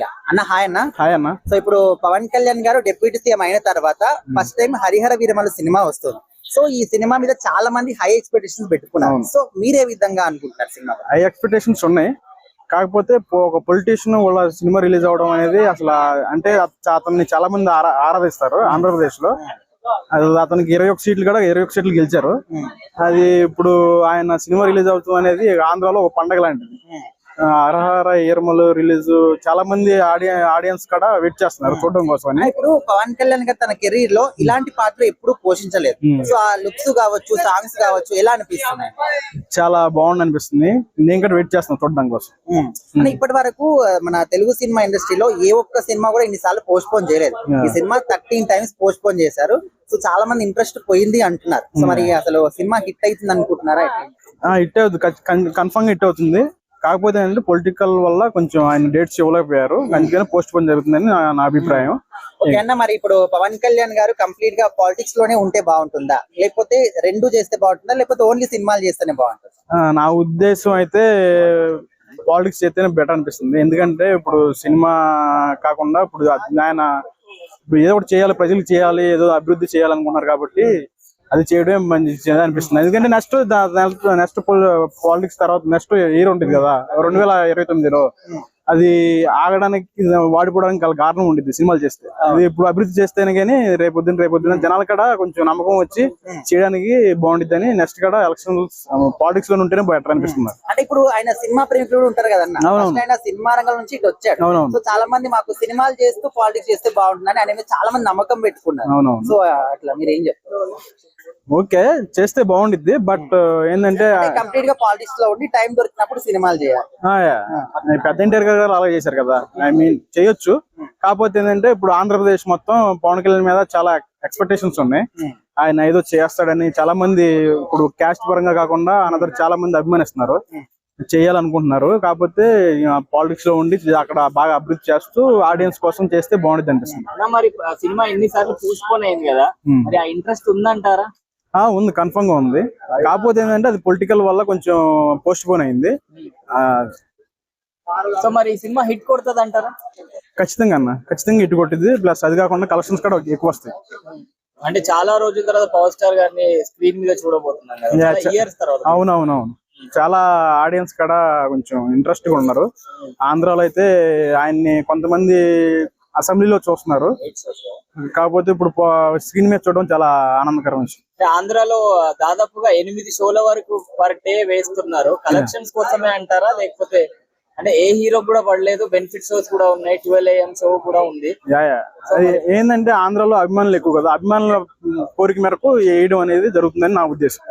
అన్న హాయ్ అన్న. హాయ్ అన్న. సో ఇప్పుడు పవన్ కళ్యాణ్ గారు డిప్యూటీ సీఎం అయిన తర్వాత first time Harihara Veeramallu cinema వస్తుంది. సో ఈ సినిమా మీద చాలా మంది హై ఎక్స్పెక్టేషన్స్ పెట్టుకున్నారు. సో మీరే విధంగా అనుకుంటారు సినిమా? హై ఎక్స్పెక్టేషన్స్ ఉన్నాయి. కాకపోతే ఒక పొలిటీషియన్ వాళ్ళ సినిమా రిలీజ్ అవడం అనేది అసలు అంటే అత- అతన్ని చాలా మంది ఆరా- ఆరాధిస్తారు ఆంధ్రప్రదేశ్లో అది అతనికి ఇరవై ఒక సీట్లు కూడా ఇరవై ఒక సీట్లు గెలిచారు. అది ఇప్పుడు ఆయన సినిమా రిలీజ్ అవుతుంది అనేది ఆంధ్రాలో ఒక పండగ లాంటిది. అర్హర ఈరమలు రిలీజ్ చాలా మంది ఆడియ ఆడియన్స్ కూడా వెయిట్ చేస్తున్నారు చూడడం కోసం ఇప్పుడు పవన్ కళ్యాణ్ గారు తన కెరీర్లో ఇలాంటి పాత్ర ఎప్పుడు పోషించలేదు. సో ఆ లుక్స్ కావచ్చు సాంగ్స్ కావచ్చు ఎలా అనిపిస్తున్నాయి? చాలా బాగుంది అనిపిస్తుంది. నేను కూడా వెయిట్ చేస్తున్నాను చూడడం కోసం. ఇప్పటి వరకు మన తెలుగు సినిమా ఇండస్ట్రీలో ఏ ఒక్క సినిమా కూడా ఇన్నిసార్లు పోస్ట్ పోన్ చేయలేదు. ఈ cinema thirteen times postpone చేశారు. సో చాలా మంది ఇంట్రెస్ట్ పోయింది అంటున్నారు. సో మరి అసలు సినిమా హిట్ అవుతుంది అనుకుంటున్నారా? హిట్ అవుతుంది కన్ఫర్మ్ హిట్ అవుతుంది. కాకపోతే ఏంటంటే పొలిటికల్ వల్ల కొంచెం ఆయన డేట్స్ ఇవ్వలేకపోయారు. అందుకని పోస్ట్ పోన్ జరుగుతుందని నా- అభిప్రాయం. ఓకే అన్న మరి ఇప్పుడు పవన్ కళ్యాణ్ గారు కంప్లీట్గా పాలిటిక్స్లోనే ఉంటే బాగుంటుందా? లేకపోతే రెండు చేస్తే బాగుంటుందా? లేకపోతే ఓన్లీ సినిమాలు చేస్తేనే బాగుంటుందా? నా ఉద్దేశం అయితే పాలిటిక్స్ చేస్తేనే బెటర్ అనిపిస్తుంది. ఎందుకంటే ఇప్పుడు సినిమా కాకుండా ఇప్పుడు ఆయన ఇప్పుడు ఏదో ఒకటి చేయాలి ప్రజలకు చేయాలి ఏదో అభివృద్ధి చేయాలనుకుంటున్నారు కాబట్టి అది చేయడమే మంచి అనిపిస్తుంది. ఎందుకంటే నెక్స్ట్ నెక్స్ట్ పాలిటిక్స్ తర్వాత నెక్స్ట్ ఇయర్ ఉంటుంది కదా. రెండు వేల ఇరవై తొమ్మిదిలో అది ఆగడానికి వాడిపోవడానికి గల కారణం ఉంటుంది సినిమాలు చేస్తే. అది ఇప్పుడు అభివృద్ధి చేస్తేనే కానీ రేపొద్దున రేపొద్దున జనాల కూడా కొంచెం నమ్మకం వచ్చి చేయడానికి బాగుంటుంది అని నెక్స్ట్ కూడా ఎలక్షన్ పాలిటిక్స్లో ఉంటేనే బెటర్ అనిపిస్తుంది అంటే ఇప్పుడు ఆయన సినిమా ప్రేమికుడు ఉంటారు కదన్న. First ఆయన సినిమా రంగం నుంచి ఇటు వచ్చాడు. సో చాలా మంది మాకు సినిమాలు చేస్తూ పాలిటిక్స్ చేస్తే బాగుంటుందని ఆయన చాలా మంది నమ్మకం పెట్టుకున్నారు. సో అట్లా మీరు ఏం చెప్తారు? ఓకే చేస్తే బాగుండిద్ది బట్ ఏంటంటే కంప్లీట్గా పాలిటిక్స్లో ఉండి టైం దొరికినప్పుడు సినిమాలు చేయాలి. యా. పెద్ద ఎన్టీఆర్ గారు అలా చేశారు కదా. ఐ మీన్ చేయొచ్చు. కాకపోతే ఏంటంటే ఇప్పుడు ఆంధ్రప్రదేశ్ మొత్తం పవన్ కళ్యాణ్ మీద చాలా ఎక్స్పెక్టేషన్స్ ఉన్నాయి. ఆయన ఏదో చేస్తాడని చాలా మంది ఇప్పుడు క్యాస్ట్ పరంగా కాకుండా అనదర్ చాలా మంది అభిమానిస్తున్నారు. చేయాలనుకుంటున్నారు. కాకపోతే పాలిటిక్స్లో ఉండి అక్కడ బాగా అభివృద్ధి చేస్తూ ఆడియన్స్ కోసం చేస్తే బాగుంటుంది అనిపిస్తుంది. మరి సినిమా ఎన్నిసార్లు అయింది కదా. Hmm. మరి ఆ ఇంట్రెస్ట్ ఉందంటారా? ఉంది కన్ఫర్మ్గా ఉంది. కాకపోతే ఏంటంటే అది పొలిటికల్ వల్ల కొంచెం పోస్ట్ పోన్ అయింది. ఆ, సో మరి ఈ సినిమా హిట్ కొడుతుంది అంటారా? ఖచ్చితంగా అన్న ఖచ్చితంగా ఇటు కొట్టింది. ప్లస్ అది కాకుండా కలెక్షన్స్ కూడా ఎక్కువ వస్తాయి. అంటే చాలా రోజుల తర్వాత పవర్ స్టార్ గారిని స్క్రీన్ మీద చూడబోతున్నాం Yeah, కదా చ- ఇయర్స్ తర్వాత. అవునవునవును. చాలా ఆడియన్స్ కూడా కొంచెం ఇంట్రెస్ట్గా ఉన్నారు. ఆంధ్రాలో అయితే ఆయన్ని కొంతమంది అసెంబ్లీలో చూస్తున్నారు. కాకపోతే ఇప్పుడు స్క్రీన్ మీద చూడడం చాలా ఆనందకరం విషయం. ఆంధ్రాలో దాదాపుగా ఎనిమిది షోల వరకు పర్ డే వేస్తున్నారు. కలెక్షన్స్ కోసమే అంటారా? లేకపోతే అంటే ఏ హీరో కూడా పడలేదు బెనిఫిట్ షోస్ కూడా ఉన్నాయి ట్వెల్వ్ ఏఎం షో కూడా ఉంది. ఏంటంటే ఆంధ్రాలో అభిమానులు ఎక్కువ కదా అభిమానుల కోరిక మేరకు వేయడం అనేది జరుగుతుందని నా ఉద్దేశం.